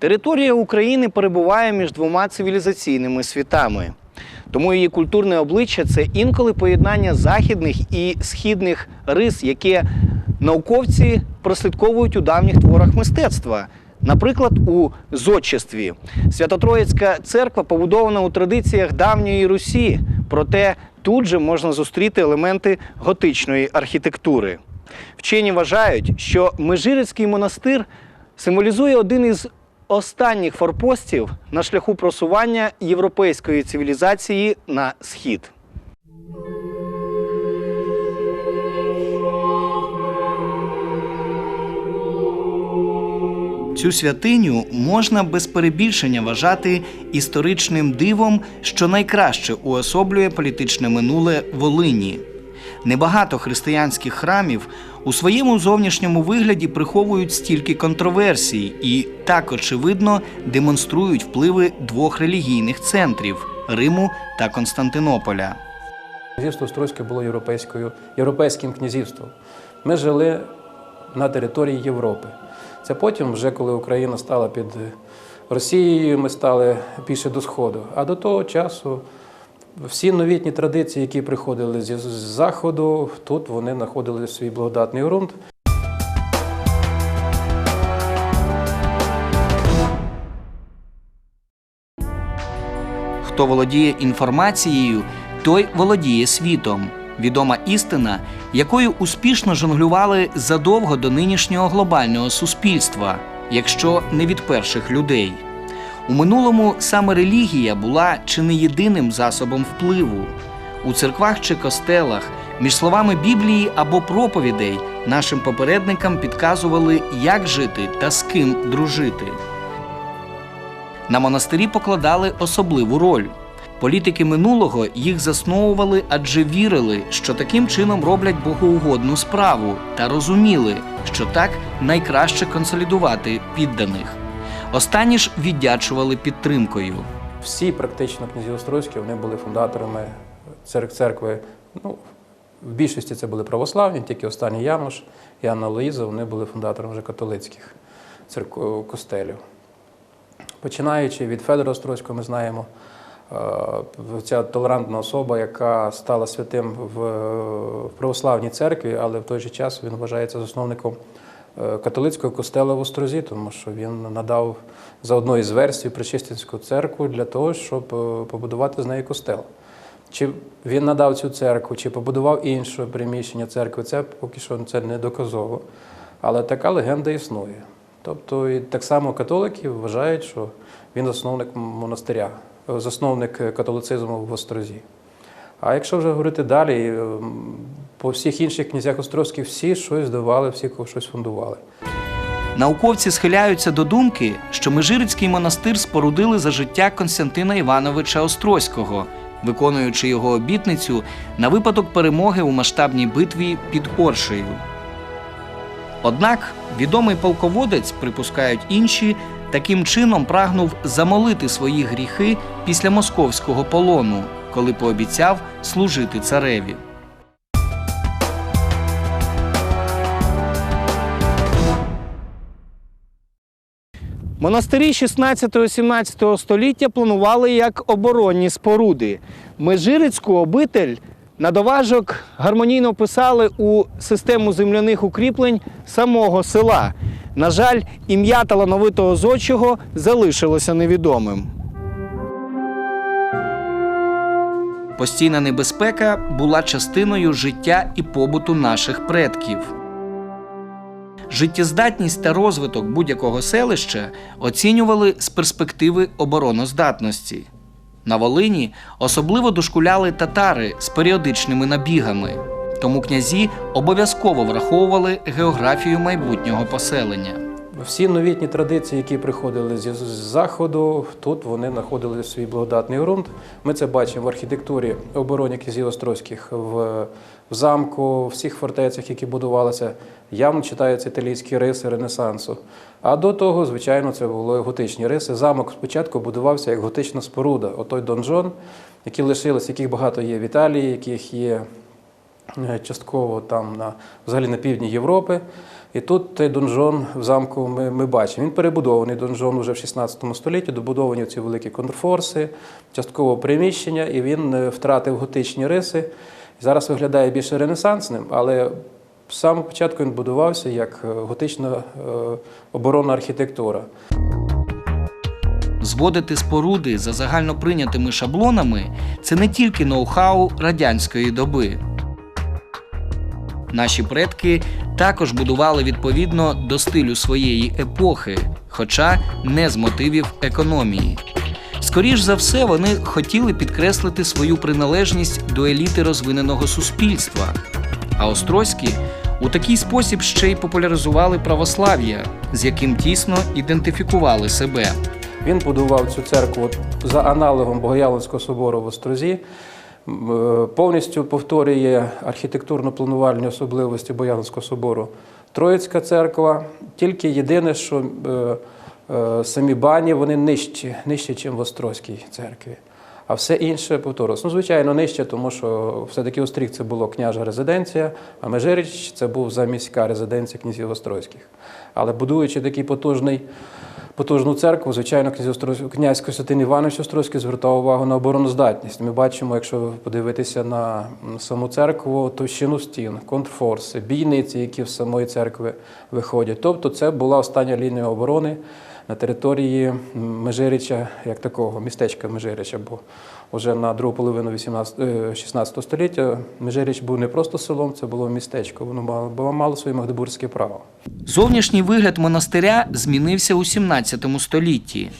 Територія України перебуває між двома цивілізаційними світами. Тому її культурне обличчя це інколи поєднання західних і східних рис, яке науковці прослідковують у давніх творах мистецтва. Наприклад, у зодчестві. Свято-Троїцька церква побудована у традиціях давньої Русі, проте тут же можна зустріти елементи готичної архітектури. Вчені вважають, що Межирицький монастир символізує один із останніх форпостів на шляху просування європейської цивілізації на схід. Цю святиню можна без перебільшення вважати історичним дивом, що найкраще уособлює політичне минуле Волині. Небагато християнських храмів у своєму зовнішньому вигляді приховують стільки контроверсій і так очевидно демонструють впливи двох релігійних центрів Риму та Константинополя. Князівство Острозьке було європейською, європейським князівством. Ми жили на території Європи. Це потім, вже коли Україна стала під Росією, ми стали більше до Сходу. А до того часу всі новітні традиції, які приходили з Заходу, тут вони знаходили свій благодатний ґрунт. Хто володіє інформацією, той володіє світом. Відома істина, якою успішно жонглювали задовго до нинішнього глобального суспільства, якщо не від перших людей. У минулому саме релігія була чи не єдиним засобом впливу. У церквах чи костелах, між словами Біблії або проповідей, нашим попередникам підказували, як жити та з ким дружити. На монастирі покладали особливу роль. Політики минулого їх засновували, адже вірили, що таким чином роблять богоугодну справу, та розуміли, що так найкраще консолідувати підданих. Останні ж віддячували підтримкою. Всі практично князі Острозькі вони були фундаторами цер- церкви. Ну, в більшості це були православні, тільки останній Януш і Анна Луїза, вони були фундаторами вже католицьких церкв костелів. Починаючи від Федора Острозького, ми знаємо, е, ця толерантна особа, яка стала святим в в православній церкві, але в той же час він вважається засновником е, католицького костела в Острозі, тому що він надав за одною з версій Пречистинську церкву для того, щоб е, побудувати з неї костел. Чи він надав цю церкву, чи побудував інше приміщення церкви, це поки що це не доказово. Але така легенда існує. Тобто, і так само католики вважають, що він засновник монастиря, е, засновник католицизму в Острозі. А якщо вже говорити далі, ем, по всіх інших князях Острозьких всі щось давали, всі щось фундували. Науковці схиляються до думки, що Межирицький монастир спорудили за життя Константина Івановича Острозького, виконуючи його обітницю на випадок перемоги у масштабній битві під Оршею. Однак відомий полководець, припускають інші, таким чином прагнув замолити свої гріхи після московського полону, коли пообіцяв служити цареві. Монастирі 16-17 століття планували як оборонні споруди. Межирицьку обитель на доважок гармонійно писали у систему земляних укріплень самого села. На жаль, ім'я талановитого зодчого залишилося невідомим. Постійна небезпека була частиною життя і побуту наших предків. Життєздатність та розвиток будь-якого селища оцінювали з перспективи обороноздатності. На Волині особливо дошкуляли татари з періодичними набігами, тому князі обов'язково враховували географію майбутнього поселення. Всі новітні традиції, які приходили з заходу, тут вони знаходили свій благодатний ґрунт. Ми це бачимо в архітектурі обороні князів Острозьких, в, замку, в всіх фортецях, які будувалися. Явно читаються італійські риси Ренесансу. А до того, звичайно, це були готичні риси. Замок спочатку будувався як готична споруда. Отой донжон, які лишились, яких багато є в Італії, яких є частково там на взагалі на півдні Європи. І тут той донжон в замку ми, ми бачимо. Він перебудований донжон вже в 16 столітті, добудовані ці великі контрфорси, частково приміщення, і він е, втратив готичні риси. Зараз виглядає більше ренесансним, але з самого початку він будувався як е, готична е, оборонна архітектура. Зводити споруди за загальноприйнятими шаблонами це не тільки ноу-хау радянської доби. Наші предки також будували відповідно до стилю своєї епохи, хоча не з мотивів економії. Скоріш за все, вони хотіли підкреслити свою приналежність до еліти розвиненого суспільства. А Острозькі у такий спосіб ще й популяризували православ'я, з яким тісно ідентифікували себе. Він будував цю церкву за аналогом Богоявленського собору в Острозі. Е, Повністю повторює архітектурно-планувальні особливості Бояльського собору Троїцька церква. Тільки єдине, що е, е, самі бані вони нижчі, нижчі, ніж в Острозькій церкві. А все інше повторилось. Ну, звичайно, нижче, тому що все-таки Остріг це була княжа резиденція, а Межиріч це був заміська резиденція князів Острозьких. Але будуючи такий потужний потужну церкву, звичайно, князь, Острозь... Костянтин Іванович Острозький звертав увагу на обороноздатність. Ми бачимо, якщо подивитися на саму церкву, товщину стін, контрфорси, бійниці, які в самої церкви виходять. Тобто це була остання лінія оборони на території м, Межиріча, як такого, містечка Межирича, бо вже на другу половину 18, е, 16 століття Межиріч був не просто селом, це було містечко. Воно мало, мало своє магдебурзьке право. Зовнішній вигляд монастиря змінився у 17 столітті.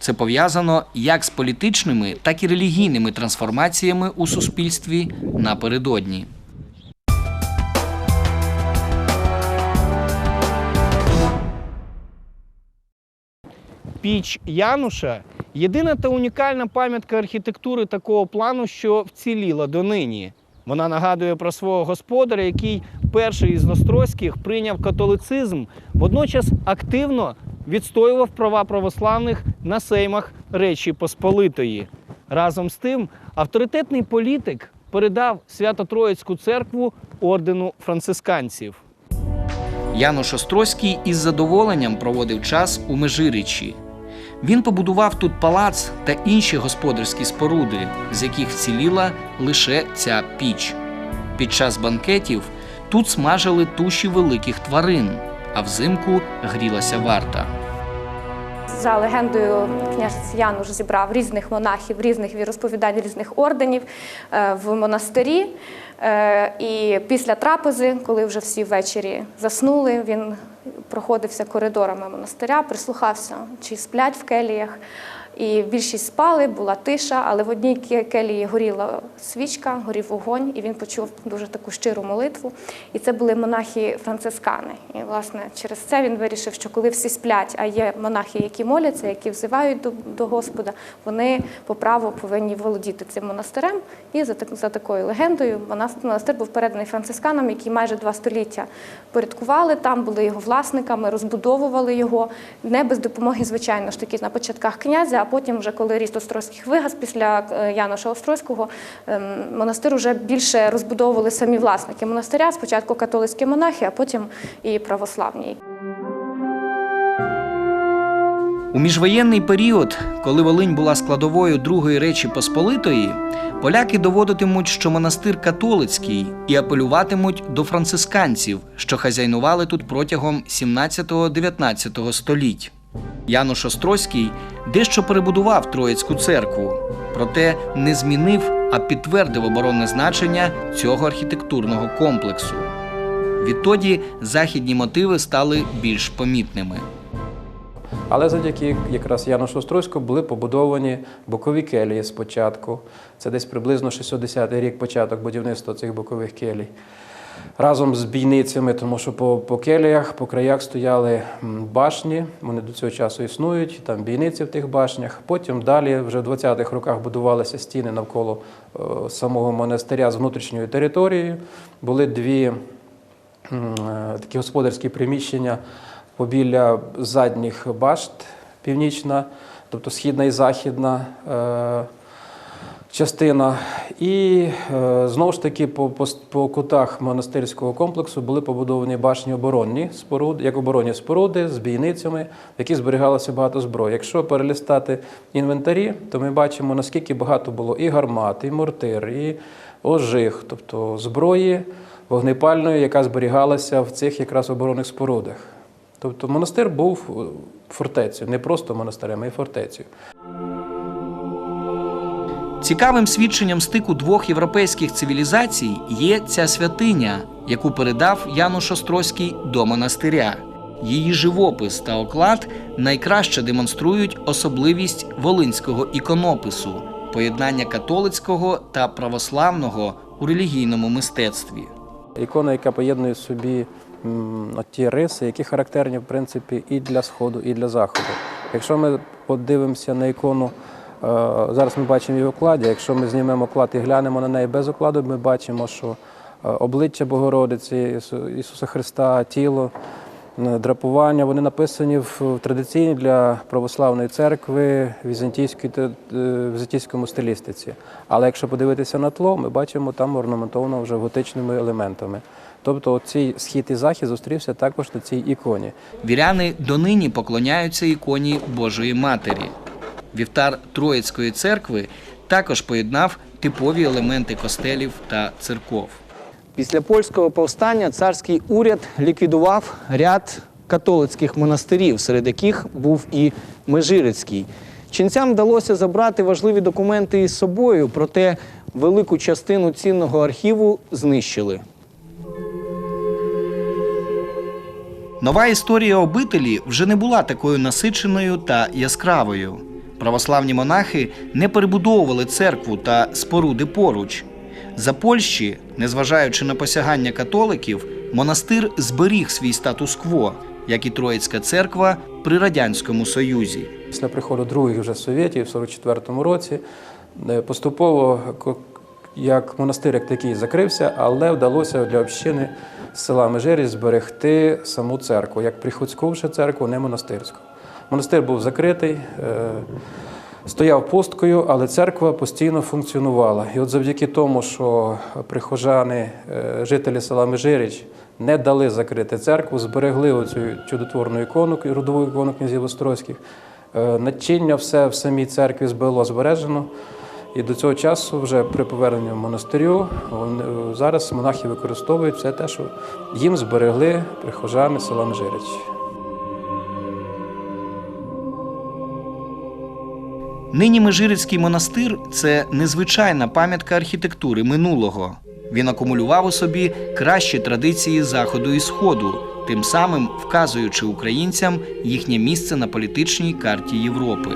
Це пов'язано як з політичними, так і релігійними трансформаціями у суспільстві напередодні. Піч Януша єдина та унікальна пам'ятка архітектури такого плану, що вціліла донині. Вона нагадує про свого господаря, який перший із Ностройських прийняв католицизм, водночас активно відстоював права православних на сеймах Речі Посполитої. Разом з тим, авторитетний політик передав Свято-Троїцьку церкву ордену францисканців. Януш Острозький із задоволенням проводив час у Межирічі. Він побудував тут палац та інші господарські споруди, з яких вціліла лише ця піч. Під час банкетів тут смажили туші великих тварин, а взимку грілася варта. За легендою, князь Ян уже зібрав різних монахів, різних віросповідань, різних орденів е, в монастирі. Е, І після трапези, коли вже всі ввечері заснули, він проходився коридорами монастиря, прислухався, чи сплять в келіях. І більшість спали, була тиша, але в одній ке- келії горіла свічка, горів вогонь, і він почув дуже таку щиру молитву. І це були монахи-францискани. І, власне, через це він вирішив, що коли всі сплять, а є монахи, які моляться, які взивають до, до Господа, вони по праву повинні володіти цим монастирем. І за, так, за такою легендою монастир, був переданий францисканам, які майже два століття порядкували там, були його власниками, розбудовували його не без допомоги, звичайно ж таки, на початках князя, потім, вже коли ріст Острозьких вигас після е, Яноша Острозького, ем, монастир вже більше розбудовували самі власники монастиря. Спочатку католицькі монахи, а потім і православні. У міжвоєнний період, коли Волинь була складовою Другої Речі Посполитої, поляки доводитимуть, що монастир католицький і апелюватимуть до францисканців, що хазяйнували тут протягом 17-19 століть. Януш Острозький дещо перебудував Троїцьку церкву, проте не змінив, а підтвердив оборонне значення цього архітектурного комплексу. Відтоді західні мотиви стали більш помітними. Але завдяки якраз Яношу Острозькому були побудовані бокові келії спочатку. Це десь приблизно 610 рік початок будівництва цих бокових келій. Разом з бійницями, тому що по, по келіях, по краях стояли башні, вони до цього часу існують, там бійниці в тих башнях. Потім далі, вже в 20-х роках, будувалися стіни навколо е, самого монастиря з внутрішньою територією. Були дві е, такі господарські приміщення побіля задніх башт, північна, тобто східна і західна. Частина. І е, знову ж таки по, по, по кутах монастирського комплексу були побудовані башні оборонні споруди, як оборонні споруди з бійницями, в яких зберігалося багато зброї. Якщо перелістати інвентарі, то ми бачимо, наскільки багато було і гармат, і мортир, і ожиг, тобто зброї вогнепальної, яка зберігалася в цих якраз оборонних спорудах. Тобто монастир був фортецею, не просто монастирем, а й фортецею. Цікавим свідченням стику двох європейських цивілізацій є ця святиня, яку передав Януш Острозький до монастиря. Її живопис та оклад найкраще демонструють особливість волинського іконопису, поєднання католицького та православного у релігійному мистецтві. Ікона, яка поєднує собі ті риси, які характерні в принципі і для сходу, і для заходу. Якщо ми подивимося на ікону, зараз ми бачимо її окладі. Якщо ми знімемо оклад і глянемо на неї без окладу, ми бачимо, що е, обличчя Богородиці, Ісуса Христа, тіло, е, драпування, вони написані в традиційній для православної церкви е, візантійському стилістиці. Але якщо подивитися на тло, ми бачимо там орнаментовано вже готичними елементами. Тобто цей схід і захід зустрівся також на цій іконі. Віряни донині поклоняються іконі Божої Матері. Вівтар Троїцької церкви також поєднав типові елементи костелів та церков. Після польського повстання царський уряд ліквідував ряд католицьких монастирів, серед яких був і Межирицький. Ченцям вдалося забрати важливі документи із собою, проте велику частину цінного архіву знищили. Нова історія обителі вже не була такою насиченою та яскравою. Православні монахи не перебудовували церкву та споруди поруч. За Польщі, незважаючи на посягання католиків, монастир зберіг свій статус-кво, як і Троїцька церква при Радянському Союзі. Після приходу других вже совєтів в 44-му році е, поступово як монастир як такий закрився, але вдалося для общини з села Межирість зберегти саму церкву, як приходську церкву, не монастирську. Монастир був закритий, е, стояв пусткою, але церква постійно функціонувала. І от завдяки тому, що прихожани, е, жителі села Межиріч не дали закрити церкву, зберегли оцю чудотворну ікону, родову ікону князів Острозьких. Е, Начиння все в самій церкві було збережено. І до цього часу, вже при поверненні в монастирю, зараз монахи використовують все те, що їм зберегли прихожани села Межирич. Нині Межирицький монастир це незвичайна пам'ятка архітектури минулого. Він акумулював у собі кращі традиції Заходу і Сходу, тим самим вказуючи українцям їхнє місце на політичній карті Європи.